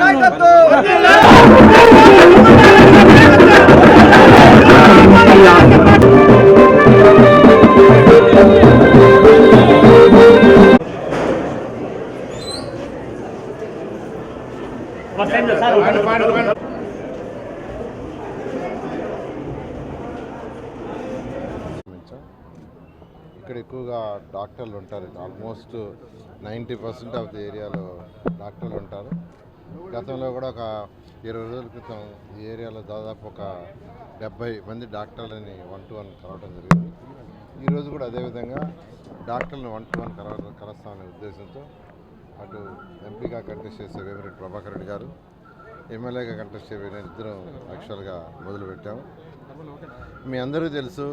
నాయకత్వం. ఇక్కడ ఎక్కువగా డాక్టర్లు ఉంటారు. Almost ninety percent of the ఏరియాలో డాక్టర్లు ఉంటారు. గతంలో కూడా ఒక ఇరవై రోజుల క్రితం ఈ ఏరియాలో దాదాపు ఒక డెబ్బై మంది డాక్టర్లని వన్ టు వన్ కలవడం జరిగింది. ఈరోజు కూడా అదేవిధంగా డాక్టర్లను వన్ టు వన్ కలవ కలుస్తామనే ఉద్దేశంతో అటు ఎంపీగా కంటెస్ట్ చేసే వేమిరెడ్డి ప్రభాకర్ రెడ్డి గారు ఎమ్మెల్యేగా కంటెస్ట్ చేయబడిన ఇద్దరం యాక్చువల్గా మొదలుపెట్టాము. మీ అందరూ తెలుసు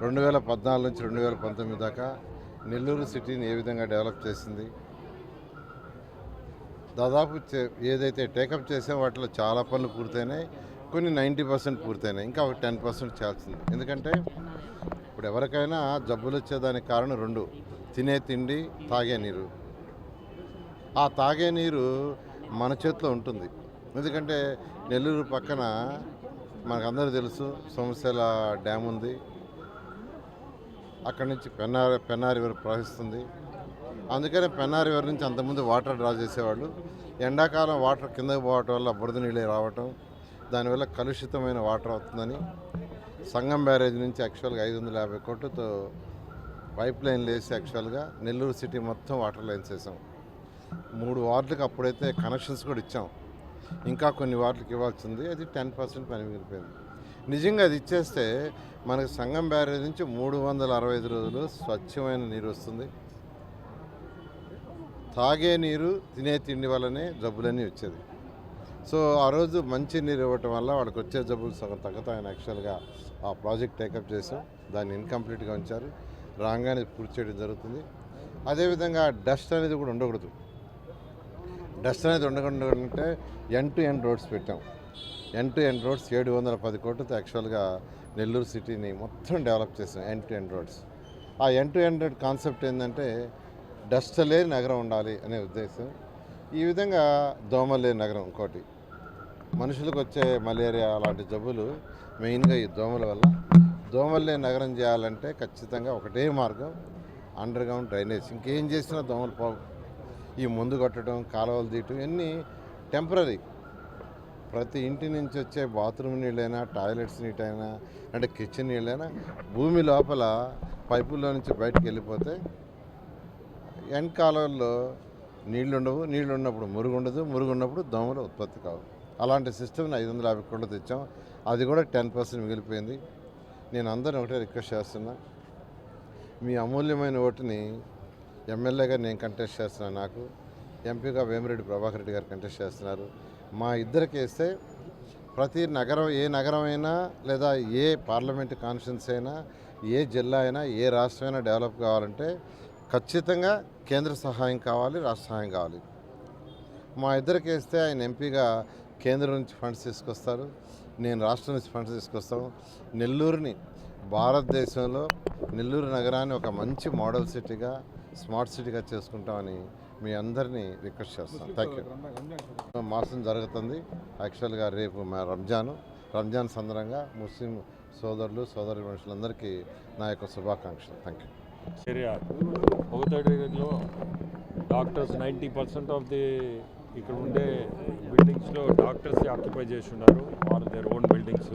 రెండు వేల పద్నాలుగు నుంచి రెండు వేల పంతొమ్మిది దాకా నెల్లూరు సిటీని ఏ విధంగా డెవలప్ చేసింది? దాదాపు చే- ఏదైతే టేకప్ చేసే వాటిలో చాలా పనులు పూర్తయినాయి. కొన్ని నైంటీ పర్సెంట్ పూర్తయినాయి. ఇంకా ఒక టెన్ పర్సెంట్ చేయాల్సింది. ఎందుకంటే ఇప్పుడు ఎవరికైనా జబ్బులు వచ్చేదానికి కారణం రెండు. తినే తిండి తాగే నీరు. ఆ తాగే నీరు మన చేతిలో ఉంటుంది. ఎందుకంటే నెల్లూరు పక్కన మనకందరూ తెలుసు సోమశిల డ్యామ్ ఉంది. అక్కడి నుంచి పెన్నారి పెన్నారి రివర్ ప్రవహిస్తుంది. అందుకనే పెన్నారి రివర్ నుంచి అంతకుముందు వాటర్ డ్రా చేసేవాళ్ళు. ఎండాకాలం వాటర్ కిందకి పోవటం వల్ల బురద నీళ్ళు రావటం దానివల్ల కలుషితమైన వాటర్ అవుతుందని సంగం బ్యారేజ్ నుంచి యాక్చువల్గా ఐదు వందల యాభై కోట్లతో పైప్ లైన్లు వేసి యాక్చువల్గా నెల్లూరు సిటీ మొత్తం వాటర్ లైన్స్ వేసాం. మూడు వార్డులకు అప్పుడైతే కనెక్షన్స్ కూడా ఇచ్చాం. ఇంకా కొన్ని వార్డులకు ఇవ్వాల్సింది అది టెన్ పర్సెంట్ పని మిగిలిపోయింది. నిజంగా అది ఇచ్చేస్తే మనకు సంగం బ్యారేజ్ నుంచి మూడు వందల అరవై ఐదు రోజులు స్వచ్ఛమైన నీరు వస్తుంది. తాగే నీరు తినే తిండి వల్లనే జబ్బులన్నీ వచ్చేది. సో ఆ రోజు మంచి నీరు ఇవ్వటం వల్ల వాళ్ళకి వచ్చే జబ్బులు సగం తగ్గుతాయని యాక్చువల్గా ఆ ప్రాజెక్ట్ టేకప్ చేసాం దాన్ని ఇన్కంప్లీట్గా ఉంచారు. రాగానే పూర్తి చేయడం జరుగుతుంది. అదేవిధంగా డస్ట్ అనేది కూడా ఉండకూడదు. డస్ట్ అనేది ఉండకుండా అంటే ఎన్ టు ఎన్ రోడ్స్ పెట్టాం. ఎన్ టు ఎన్ రోడ్స్ ఏడు వందల పది కోట్లతో యాక్చువల్గా నెల్లూరు సిటీని మొత్తం డెవలప్ చేసాం ఎన్ టు ఎన్ రోడ్స్ ఆ end to end road concept ఏంటంటే డస్ట్ లేని నగరం ఉండాలి అనే ఉద్దేశం. ఈ విధంగా దోమలే లేని నగరం ఇంకోటి. మనుషులకు వచ్చే మలేరియా అలాంటి జబ్బులు మెయిన్గా ఈ దోమల వల్ల. దోమలు లేని నగరం చేయాలంటే ఖచ్చితంగా ఒకటే మార్గం అండర్ గ్రౌండ్ డ్రైనేజ్. ఇంకేం చేసినా దోమలు పోవు. ఈ ముందు కొట్టడం కాలువలు తీయటం ఇవన్నీ టెంపరీ ప్రతి ఇంటి నుంచి వచ్చే బాత్రూమ్ నీళ్ళైనా టాయిలెట్స్ నీటైనా అంటే కిచెన్ నీళ్ళైనా భూమి లోపల పైపుల్లో నుంచి బయటకు వెళ్ళిపోతే ఎండ్ కాలంలో నీళ్ళు ఉండవు నీళ్ళు ఉన్నప్పుడు మురుగు ఉండదు మురుగు ఉన్నప్పుడు దోమలు ఉత్పత్తి కావు. అలాంటి సిస్టమ్ని ఐదు వందల యాభై కోట్లు తెచ్చాం అది కూడా టెన్ పర్సెంట్ మిగిలిపోయింది. నేను అందరిని ఒకటే రిక్వెస్ట్ చేస్తున్నా. మీ అమూల్యమైన ఓటుని ఎమ్మెల్యేగా నేను కంటెస్ట్ చేస్తున్నాను నాకు. ఎంపీగా వేమిరెడ్డి ప్రభాకర్ రెడ్డి గారు కంటెస్ట్ చేస్తున్నారు. మా ఇద్దరికి వేస్తే ప్రతి నగరం ఏ నగరం అయినా లేదా ఏ పార్లమెంట్ కాన్ఫరెన్స్ అయినా ఏ జిల్లా అయినా ఏ రాష్ట్రం అయినా డెవలప్ కావాలంటే ఖచ్చితంగా కేంద్ర సహాయం కావాలి రాష్ట్ర సహాయం కావాలి. మా ఇద్దరికి వేస్తే ఆయన ఎంపీగా కేంద్రం నుంచి ఫండ్స్ తీసుకొస్తారు. నేను రాష్ట్రం నుంచి ఫండ్స్ తీసుకొస్తాను. నెల్లూరుని భారతదేశంలో నెల్లూరు నగరాన్ని ఒక మంచి మోడల్ సిటీగా స్మార్ట్ సిటీగా చేసుకుంటామని మీ అందరినీ రిక్వెస్ట్ చేస్తాను. థ్యాంక్ యూ మాసం జరుగుతుంది. యాక్చువల్గా రేపు మా రంజాను రంజాన్ సందర్భంగా ముస్లిం సోదరులు సోదరి మనుషులందరికీ నా యొక్క శుభాకాంక్షలు. Thank you area ఒకతడిలో doctors ninety percent of the ఇక్కడ ఉండే బిల్డింగ్స్లో డాక్టర్స్ ఆక్యుపై చేసి ఉన్నారు ఆర్ దేర్ ఓన్ బిల్డింగ్స్.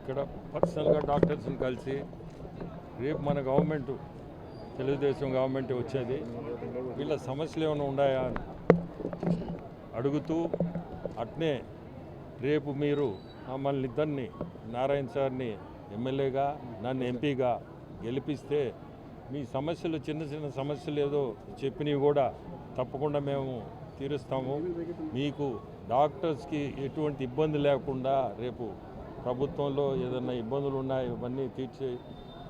ఇక్కడ పర్సనల్గా డాక్టర్స్ని కలిసి రేపు మన గవర్నమెంట్ తెలుగుదేశం గవర్నమెంట్ వచ్చేది. వీళ్ళ సమస్యలు ఏమైనా ఉన్నాయా అని అడుగుతూ అట్నే రేపు మీరు మమ్మల్ని ఇద్దరిని నారాయణ సార్ని ఎమ్మెల్యేగా నన్ను ఎంపీగా గెలిపిస్తే మీ సమస్యలు చిన్న చిన్న సమస్యలు ఏదో చెప్పినవి కూడా తప్పకుండా మేము తీరుస్తాము. మీకు డాక్టర్స్కి ఎటువంటి ఇబ్బంది లేకుండా రేపు ప్రభుత్వంలో ఏదైనా ఇబ్బందులు ఉన్నాయి ఇవన్నీ తీర్చే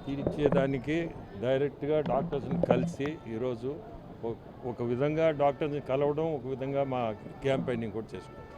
తీర్చేదానికి డైరెక్ట్గా డాక్టర్స్ని కలిసి ఈరోజు ఒక- ఒక విధంగా డాక్టర్ని కలవడం ఒక విధంగా మా క్యాంపెయినింగ్ కూడా చేసుకుంటాం.